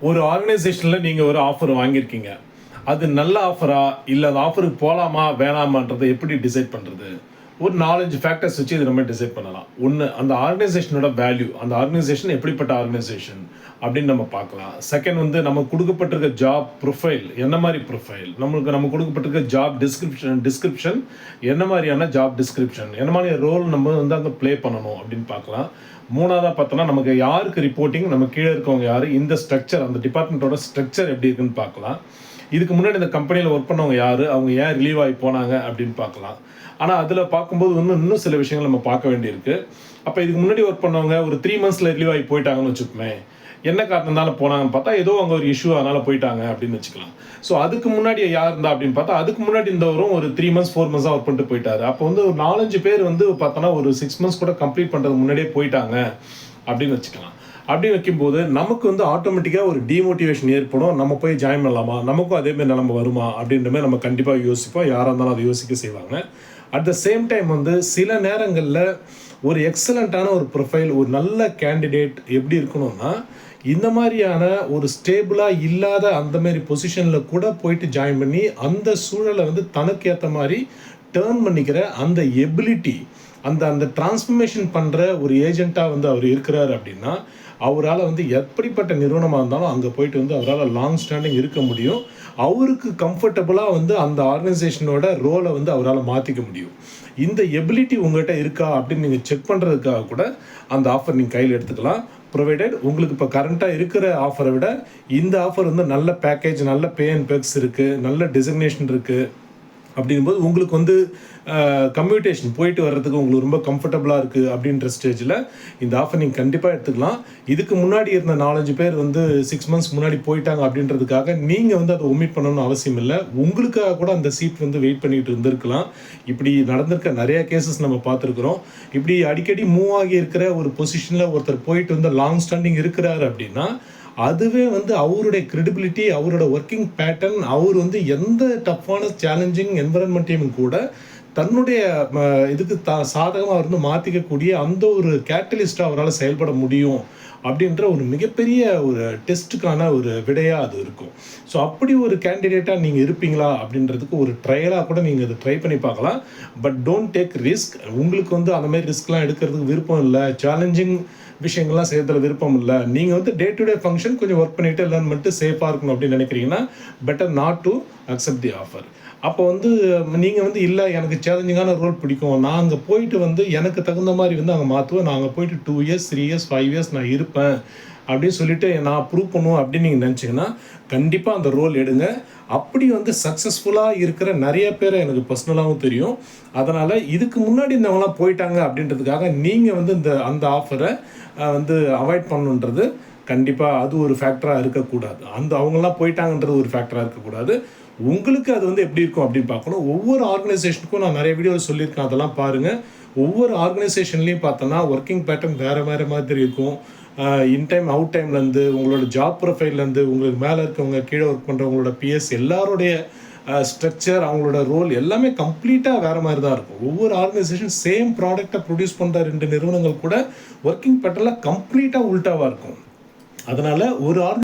ஒரு ஆர்கனைசேஷனில் நீங்கள் ஒரு ஆஃபர் வாங்கியிருக்கீங்க. அது நல்ல ஆஃபரா இல்லை அந்த ஆஃபருக்கு போகலாமா வேணாமான்றதை எப்படி டிசைட் பண்ணுறது ஒரு நாலஞ்சு ஃபேக்டர்ஸ் வச்சு இது நம்ம டிசைட் பண்ணலாம். ஒன்று அந்த ஆர்கனைசேஷனோட வேல்யூ அந்த ஆர்கனைசேஷன் எப்படிப்பட்ட ஆர்கனைசேஷன் அப்படின்னு நம்ம பார்க்கலாம். செகண்ட் வந்து நம்ம கொடுக்கப்பட்டிருக்க ஜாப் ப்ரொஃபைல் என்ன மாதிரி ப்ரொஃபைல் நம்மளுக்கு நம்ம கொடுக்கப்பட்டிருக்க ஜாப் டிஸ்கிரிப்ஷன் டிஸ்கிரிப்ஷன் என்ன மாதிரியான ஜாப் டிஸ்கிரிப்ஷன் என்ன மாதிரி ரோல் நம்ம வந்து அங்கே ப்ளே பண்ணணும் அப்படின்னு பார்க்கலாம். மூணாவதாக பார்த்தோன்னா நமக்கு யாருக்கு ரிப்போர்ட்டிங் நம்ம கீழே இருக்கவங்க யார் இந்த ஸ்ட்ரக்சர் அந்த டிபார்ட்மெண்ட்டோட ஸ்ட்ரக்சர் எப்படி இருக்குன்னு பார்க்கலாம். இதுக்கு முன்னாடி இந்த கம்பெனியில் ஒர்க் பண்ணவங்க யார்? அவங்க ஏன் ரிலீவ் ஆகி போனாங்க அப்படின்னு பார்க்கலாம். ஆனால் அதில் பார்க்கும்போது இன்னும் இன்னும் சில விஷயங்கள் நம்ம பார்க்க வேண்டியிருக்கு. அப்போ இதுக்கு முன்னாடி ஒர்க் பண்ணவங்க ஒரு த்ரீ மந்த்ஸில் ரிலீவ் ஆகி போயிட்டாங்கன்னு வச்சுக்கோமே என்ன காரணத்தால போனாங்கன்னு பார்த்தா ஏதோ அங்கே ஒரு இஷ்யூ அதனால் போயிட்டாங்க அப்படின்னு வச்சுக்கலாம். ஸோ அதுக்கு முன்னாடி யார் இருந்தா அப்படின்னு பார்த்தா அதுக்கு முன்னாடி இருந்தவரும் ஒரு த்ரீ மந்த்ஸ் ஃபோர் மந்த்ஸாக ஒர்க் பண்ணிட்டு போயிட்டாரு. அப்போ வந்து ஒரு நாலஞ்சு பேர் வந்து பார்த்தோன்னா ஒரு சிக்ஸ் மந்த்ஸ் கூட கம்ப்ளீட் பண்ணுறதுக்கு முன்னாடியே போயிட்டாங்க அப்படின்னு வச்சுக்கலாம். அப்படி வைக்கும்போது நமக்கு வந்து ஆட்டோமேட்டிக்காக ஒரு டிமோட்டிவேஷன் ஏற்படும். நம்ம போய் ஜாயின் பண்ணலாமா? நமக்கும் அதேமாரி நிலம வருமா? அப்படின்ற மாதிரி நம்ம கண்டிப்பாக யோசிப்போம். யாராக இருந்தாலும் அதை யோசிக்க செய்வாங்க. அட் த சேம் டைம் வந்து சில நேரங்களில் ஒரு எக்ஸலண்ட்டான ஒரு ப்ரொஃபைல் ஒரு நல்ல கேண்டிடேட் எப்படி இருக்கணும்னா இந்த மாதிரியான ஒரு ஸ்டேபிளாக இல்லாத அந்த மாதிரி பொசிஷனில் கூட போயிட்டு ஜாயின் பண்ணி அந்த சூழலை வந்து தனக்கு ஏற்ற மாதிரி டேர்ன் பண்ணிக்கிற அந்த எபிலிட்டி அந்த அந்த டிரான்ஸ்ஃபர்மேஷன் பண்ணுற ஒரு ஏஜெண்ட்டாக வந்து அவர் இருக்கிறார் அப்படின்னா அவரால் வந்து எப்படிப்பட்ட நிறுவனமாக இருந்தாலும் அங்கே போயிட்டு வந்து அவரால் லாங் ஸ்டாண்டிங் இருக்க முடியும். அவருக்கு கம்ஃபர்டபுளாக வந்து அந்த ஆர்கனைசேஷனோட ரோலை வந்து அவரால் மாற்றிக்க முடியும். இந்த எபிலிட்டி உங்கள்கிட்ட இருக்கா அப்படின்னு நீங்கள் செக் பண்ணுறதுக்காக கூட அந்த ஆஃபர் நீங்கள் கையில் எடுத்துக்கலாம். ப்ரொவைடட் உங்களுக்கு இப்போ கரண்ட்டாக இருக்கிற ஆஃபரை விட இந்த ஆஃபர் வந்து நல்ல பேக்கேஜ் நல்ல பே அண்ட் பெக்ஸ் இருக்குது நல்ல டிசக்னேஷன் இருக்குது அப்படிங்கும்போது உங்களுக்கு வந்து கம்யூட்டேஷன் போயிட்டு வர்றதுக்கு உங்களுக்கு ரொம்ப கம்ஃபர்டபுளாக இருக்குது அப்படின்ற ஸ்டேஜில் இந்த ஆஃபர் நீங்கள் கண்டிப்பாக எடுத்துக்கலாம். இதுக்கு முன்னாடி இருந்த நாலஞ்சு பேர் வந்து சிக்ஸ் மந்த்ஸ் முன்னாடி போயிட்டாங்க அப்படின்றதுக்காக நீங்கள் வந்து அதை ஒமிட் பண்ணணும்னு அவசியம் இல்லை. உங்களுக்காக கூட அந்த சீட் வந்து வெயிட் பண்ணிட்டு இருந்திருக்கலாம். இப்படி நடந்திருக்க நிறைய கேசஸ் நம்ம பார்த்துருக்குறோம். இப்படி அடிக்கடி மூவ் ஆகி இருக்கிற ஒரு பொசிஷனில் ஒருத்தர் போயிட்டு வந்து லாங் ஸ்டாண்டிங் இருக்கிறாரு அப்படின்னா அதுவே வந்து அவருடைய கிரெடிபிலிட்டி அவரோட ஒர்க்கிங் பேட்டர்ன் அவர் வந்து எந்த டஃப்பான சேலஞ்சிங் என்வரன்மெண்ட்டையும் கூட தன்னுடைய இதுக்கு த சாதகமாக இருந்து மாற்றிக்கக்கூடிய அந்த ஒரு கேட்டலிஸ்ட்டாக அவரால் செயல்பட முடியும் அப்படின்ற ஒரு மிகப்பெரிய ஒரு டெஸ்ட்டுக்கான ஒரு விடையாக அது இருக்கும். ஸோ அப்படி ஒரு கேண்டிடேட்டாக நீங்கள் இருப்பீங்களா அப்படின்றதுக்கு ஒரு ட்ரையலாக கூட நீங்கள் அதை ட்ரை பண்ணி பார்க்கலாம். பட் டோன்ட் டேக் ரிஸ்க் உங்களுக்கு வந்து அந்த மாதிரி ரிஸ்க்லாம் எடுக்கிறதுக்கு விருப்பம் இல்லை. சேலஞ்சிங் விஷயங்கள்லாம் செய்யறதுல விருப்பம் இல்லை. நீங்கள் வந்து டே டு டே ஃபங்க்ஷன் கொஞ்சம் ஒர்க் பண்ணிட்டு லேர்ன் பண்ணிட்டு சேஃபாக இருக்கணும் அப்படின்னு நினைக்கிறீங்கன்னா better not to accept the offer அப்போ வந்து நீங்கள் வந்து இல்லை எனக்கு சேலஞ்சிங்கான ரோல் பிடிக்கும். நான் அங்கே போயிட்டு வந்து எனக்கு தகுந்த மாதிரி வந்து அங்கே மாற்றுவேன் நான் அங்கே போயிட்டு two years three years five years நான் இருப்பேன். அப்படின்னு சொல்லிட்டு நான் ப்ரூவ் பண்ணுவோம் அப்படின்னு நீங்கள் நினச்சிங்கன்னா கண்டிப்பாக அந்த ரோல் எடுங்க. அப்படி வந்து சக்ஸஸ்ஃபுல்லாக இருக்கிற நிறைய பேரை எனக்கு பர்சனலாகவும் தெரியும். அதனால் இதுக்கு முன்னாடி இந்தவங்களாம் போயிட்டாங்க அப்படின்றதுக்காக நீங்கள் வந்து இந்த அந்த ஆஃபரை வந்து அவாய்ட் பண்ணுன்றது கண்டிப்பாக அது ஒரு ஃபேக்டராக இருக்கக்கூடாது. அந்த அவங்கெல்லாம் போயிட்டாங்கன்றது ஒரு ஃபேக்டராக இருக்கக்கூடாது. உங்களுக்கு அது வந்து எப்படி இருக்கும் அப்படின்னு பார்க்கணும். ஒவ்வொரு ஆர்கனைசேஷனுக்கும் நான் நிறைய வீடியோவில் சொல்லியிருக்கேன். அதெல்லாம் பாருங்கள் ஒவ்வொரு ஆர்கனைசேஷன்லேயும் பார்த்தோன்னா ஒர்க்கிங் பேட்டர்ன் வேறு வேறு மாதிரி இருக்கும். இன் டைம் அவுட் டைம்லேருந்து உங்களோட ஜாப் ப்ரொஃபைல்லேருந்து உங்களுக்கு மேலே இருக்கவங்க கீழே ஒர்க் பண்ணுறவங்களோட பிஎஸ் எல்லாருடைய ஸ்ட்ரக்சர் அவங்களோட ரோல் எல்லாமே கம்ப்ளீட்டாக வேறு மாதிரி தான் இருக்கும். ஒவ்வொரு ஆர்கனைசேஷன் சேம் ப்ராடக்டை ப்ரொடியூஸ் பண்ணுற ரெண்டு நிறுவனங்கள் கூட ஒர்க்கிங் பேட்டர்னில் கம்ப்ளீட்டாக உல்ட்டாவாக இருக்கும். அதனால் ஒரு ஆர்க